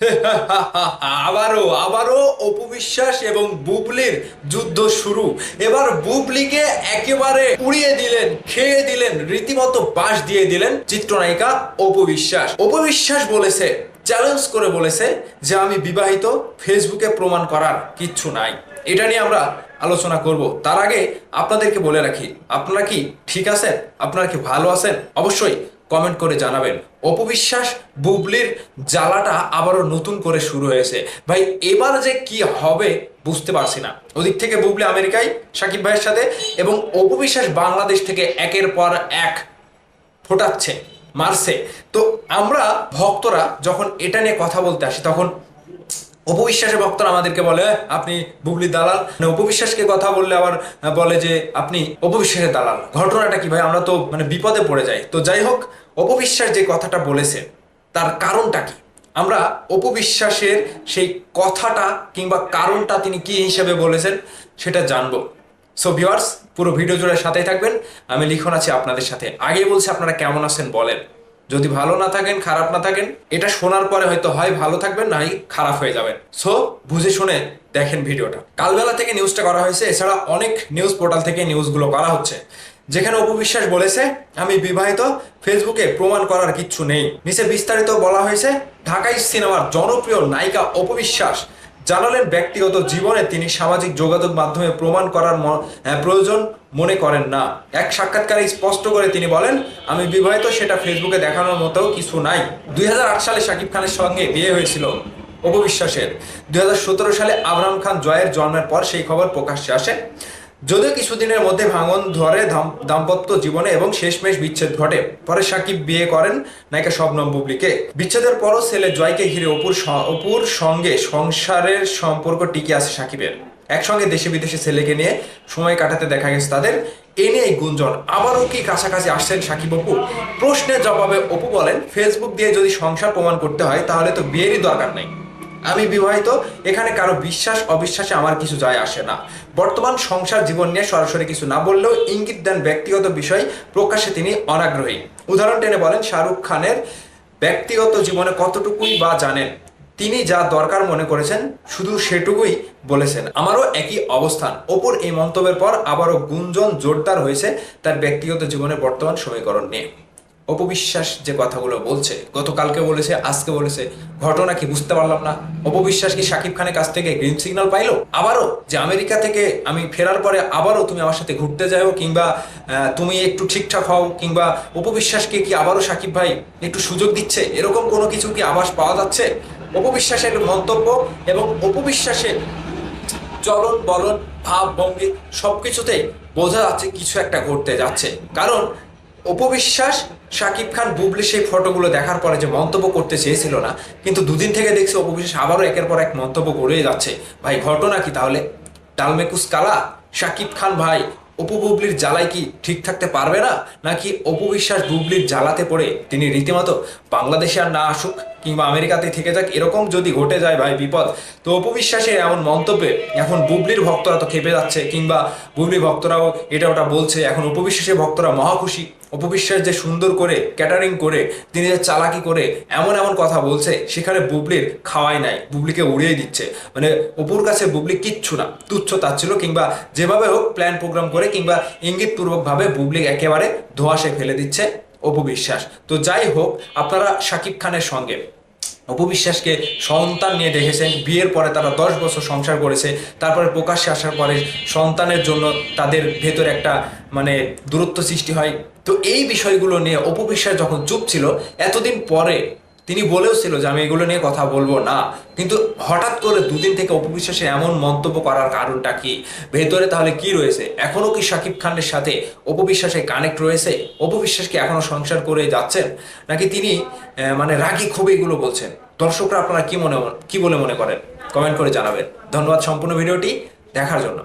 আবারও আবারও অপবিশ্বাস এবং বুবলির যুদ্ধ শুরু। এবার বুবলিকে একেবারে উড়িয়ে দিলেন, খেয়ে দিলেন, রীতিমতো বাস দিয়ে দিলেন চিত্রনায়িকা অপবিশ্বাস। অপবিশ্বাস বলেছে চ্যালেঞ্জ করে বলেছে যে আমি বিবাহিত, ফেসবুকে প্রমাণ করার কিচ্ছু নাই। এটা নিয়ে আমরা আলোচনা করব। তার আগে আপনাদেরকে বলে রাখি, আপনারা কি ঠিক আছেন? আপনারা কি ভালো আছেন? অবশ্যই কমেন্ট করে জানাবেন। অপবিশ্বাস বুবলির জ্বালাটা আবারও নতুন করে শুরু হয়েছে। ভাই, এবার যে কি হবে বুঝতে পারছি না। ওদিক থেকে বুবলি আমেরিকায়, সাকিব ভাইয়ের সাথে, এবং অপবিশ্বাস বাংলাদেশ থেকে একের পর এক ফোটাচ্ছে, মারছে। তো আমরা ভক্তরা যখন এটা নিয়ে কথা বলতে আসি, তখন অপবিশ্বাসের ভক্তরা আমাদেরকে বলে আপনি বুবলি দালাল। মানে অপবিশ্বাসকে কথা বললে আবার বলে যে, আপনি অপবিশ্বাসের দালাল। ঘটনাটা কি ভাই? আমরা তো মানে বিপদে পড়ে যাই। তো যাই হোক, অপবিশ্বাস যে কথাটা বলেছে, তার কারণটা কি? আমরা অপবিশ্বাসের সেই কথাটা কিংবা কারণটা তিনি কি হিসেবে বলেছেন, সেটা জানব। সো ভিওয়ার্স পুরো ভিডিও জুড়ে সাথেই থাকবেন। আমি লিখন আছি আপনাদের সাথে। আগেই বলছি আপনারা কেমন আছেন বলেন। যদি ভালো না থাকেন, খারাপ না থাকেন, এটা শোনার পরে হয়তো হয় ভালো থাকবেন নাই খারাপ হয়ে যাবেন। সো বুঝে শুনে দেখেন ভিডিওটা। কালবেলা থেকে নিউজটা করা হয়েছে, এছাড়া অনেক নিউজ পোর্টাল থেকে নিউজগুলো করা হচ্ছে। যেখানে অপবিশ্বাস বলেছে, আমি বিবাহিত, ফেসবুকে প্রমাণ করার কিচ্ছু নেই। নিচে বিস্তারিত বলা হয়েছে, ঢাকাই সিনেমার জনপ্রিয় নায়িকা অপবিশ্বাস জানালেন ব্যক্তিগত জীবনে তিনি সামাজিক যোগাযোগ মাধ্যমে প্রমাণ করার প্রয়োজন মনে করেন না। এক সাক্ষাৎকারে স্পষ্ট করে তিনি বলেন, আমি বিবাহিত, সেটা ফেসবুকে দেখানোর মতো কিছু নাই। দুই হাজার আট সালে শাকিব খানের সঙ্গে বিয়ে হয়েছিল অপবিশ্বাসের। দুই হাজার সতেরো সালে আবরাম খান জয়ের জন্মের পর সেই খবর প্রকাশ্যে আসে। যদিও কিছুদিনের মধ্যে ভাঙন ধরে দাম- দাম্পত্য জীবনে এবং শেষমেশ বিচ্ছেদ ঘটে। পরে সাকিব বিয়ে করেন নায়িকা শবনম বুবলিকে। বিচ্ছেদের পরও ছেলে জয়কে ঘিরে অপুর অপুর সঙ্গে সংসারের সম্পর্ক টিকে আছে সাকিবের। একসঙ্গে দেশে বিদেশে ছেলেকে নিয়ে সময় কাটাতে দেখা গেছে তাদের। এ নিয়ে গুঞ্জন। আবারও কি কাছাকাছি আসছেন সাকিব অপু? প্রশ্নের জবাবে অপু বলেন, ফেসবুক দিয়ে যদি সংসার প্রমাণ করতে হয়, তাহলে তো বিয়েরই দরকার নেই। আমি বিবাহিত, এখানে কারও বিশ্বাস, অবিশ্বাসে আমার কিছু যায় আসে না। বর্তমান সংসার জীবন নিয়ে সরাসরি কিছু না বললেও ইঙ্গিত দেন ব্যক্তিগত বিষয় প্রকাশে তিনি অনাগ্রহী। উদাহরণ টেনে বলেন, শাহরুখ খানের ব্যক্তিগত জীবনে কতটুকুই বা জানেন? তিনি যা দরকার মনে করেছেন, শুধু সেটুকুই বলেছেন। আমারও একই অবস্থান। ওপর এই মন্তব্যের পর আবারও গুঞ্জন জোরদার হয়েছে তার ব্যক্তিগত জীবনের বর্তমান সমীকরণ নিয়ে। অপবিশ্বাস যে কথাগুলো বলছে, গতকালকে বলেছে, আজকে বলেছে, ঘটনা কি বুঝতে পারলাম না। অপবিশ্বাস কি শাকিব খানের কাছ থেকে গ্রিন সিগন্যাল পাইলো? আবারও যে আমেরিকা থেকে আমি ফেরার পরে আবারও তুমি আমার সাথে ঘুরতে যাও, কিংবা তুমি একটু ঠিকঠাক হও, কিংবা অপবিশ্বাসকে কি আবারও শাকিব ভাই একটু সুযোগ দিচ্ছে? এরকম কোনো কিছু কি আভাস পাওয়া যাচ্ছে? অপবিশ্বাসের মন্তব্য এবং অপবিশ্বাসের চলন বলন, ভাব ভঙ্গি সবকিছুতেই বোঝা যাচ্ছে কিছু একটা ঘটতে যাচ্ছে। কারণ অপবিশ্বাস শাকিব খান বুবলি সেই ফটোগুলো দেখার পরে যে মন্তব্য করতে চেয়েছিল না, কিন্তু দুদিন থেকে দেখছি অপবিশ্বাস আবারও একের পর এক মন্তব্য করেই যাচ্ছে। ভাই, ঘটনা কি তাহলে? ডালমেকুস কালা? শাকিব খান ভাই, অপু বুবলির জ্বালায় কি ঠিক থাকতে পারবে না? নাকি অপু বিশ্বাস বুবলির জ্বালাতে পড়ে তিনি রীতিমতো বাংলাদেশে আর না আসুক, কিংবা আমেরিকাতে থেকে যাক, এরকম যদি ঘটে যায় ভাই, বিপদ। তো অপু বিশ্বাসের এমন মন্তব্যে এখন বুবলির ভক্তরা তো খেপে যাচ্ছে, কিংবা বুবলির ভক্তরাও এটা ওটা বলছে, এখন উপবিশ্বাসের ভক্তরা মহা খুশি উপবিশ্বাস যে সুন্দর করে ক্যাটারিং করে, তিনি যে চালাকি করে এমন এমন কথা বলছে, সেখানে বুবলির খাওয়াই নাই, বুবলিকে উড়িয়ে দিচ্ছে। মানে অপুর কাছে বুবলি কিচ্ছু না, তুচ্ছ তাচ্ছিল কিংবা যেভাবে হোক প্ল্যান প্রোগ্রাম করে কিংবা ইঙ্গিতপূর্বকভাবে বুবলি একেবারে ধোঁয়াশে ফেলে দিচ্ছে অপবিশ্বাস। তো যাই হোক, আপনারা শাকিব খানের সঙ্গে অপবিশ্বাসকে সন্তান নিয়ে দেখেছেন। বিয়ের পরে তারা দশ বছর সংসার করেছে। তারপরে প্রকাশ্যে আসার পরে সন্তানের জন্য তাদের ভেতরে একটা মানে দূরত্ব সৃষ্টি হয়। তো এই বিষয়গুলো নিয়ে অপবিশ্বাস যখন চুপ ছিল, এতদিন পরে তিনি বলেও ছিল যে আমি এগুলো নিয়ে কথা বলব না। কিন্তু হঠাৎ করে দুদিন থেকে অপবিশ্বাসের এমন মন্তব্য করার কারণটা কি? ভেতরে তাহলে কি রয়েছে? এখনও কি শাকিব খানের সাথে অপবিশ্বাসে কানেক্ট রয়েছে? অপবিশ্বাস কি এখনও সংসার করে যাচ্ছেন? নাকি তিনি মানে রাগি খুবই এগুলো বলছেন? দর্শকরা আপনারা কি মনে, কি বলে মনে করেন? কমেন্ট করে জানাবেন। ধন্যবাদ সম্পূর্ণ ভিডিওটি দেখার জন্য।